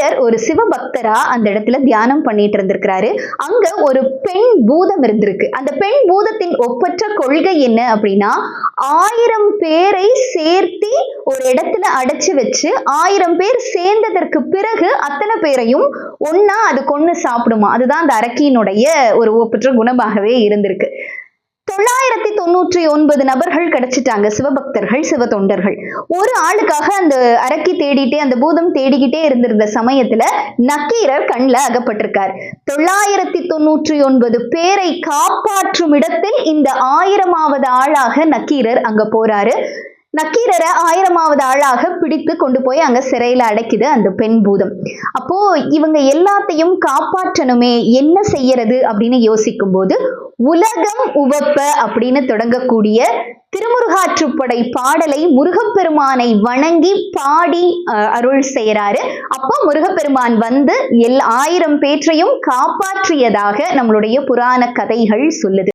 சிலர் ஒரு சிவபக்தரா அந்த இடத்துல தியானம் பண்ணிட்டு இருந்திருக்கிறாரு. அங்க ஒரு பெண் பூதம் இருந்திருக்கு. அந்த பெண் பூதத்தின் ஒப்பற்ற கொள்கை என்ன அப்படின்னா ஆயிரம் பேரை சேர்த்தி ஒரு இடத்துல அடைச்சு வச்சு ஆயிரம் பேர் சேர்ந்ததற்கு பிறகு அத்தனை பேரையும் ஒன்னா அது கொன்னு சாப்பிடுமா? அதுதான் அந்த அரக்கியினுடைய ஒரு ஒப்பற்ற குணமாகவே இருந்திருக்கு. தொள்ளாயிரத்தி தொண்ணூற்றி ஒன்பது நபர்கள் கிடைச்சிட்டாங்க. சிவபக்தர்கள் சிவ தொண்டர்கள் ஒரு ஆளுக்காக அந்த அரக்கி தேடிட்டே அந்த பூதம் தேடிக்கிட்டே இருந்திருந்த சமயத்துல நக்கீரர் கண்ணில் அகப்பட்டிருக்கார். தொள்ளாயிரத்தி தொண்ணூற்றி ஒன்பது பேரை காப்பாற்றும் இடத்தில் இந்த ஆயிரமாவது ஆளாக நக்கீரர் அங்க போறாரு. நக்கீரரை ஆயிரமாவது ஆளாக பிடித்து கொண்டு போய் அங்க சிறையில அடைக்குது அந்த பெண் பூதம். அப்போ இவங்க எல்லாத்தையும் காப்பாற்றணுமே என்ன செய்யறது அப்படின்னு யோசிக்கும் போது உலகம் உவப்ப அப்படின்னு தொடங்கக்கூடிய திருமுருகாற்றுப்படை பாடலை முருகப்பெருமானை வணங்கி பாடி அருள் செய்யறாரு. அப்போ முருகப்பெருமான் வந்து எல் ஆயிரம் பேற்றையும் காப்பாற்றியதாக நம்மளுடைய புராண கதைகள் சொல்லுது.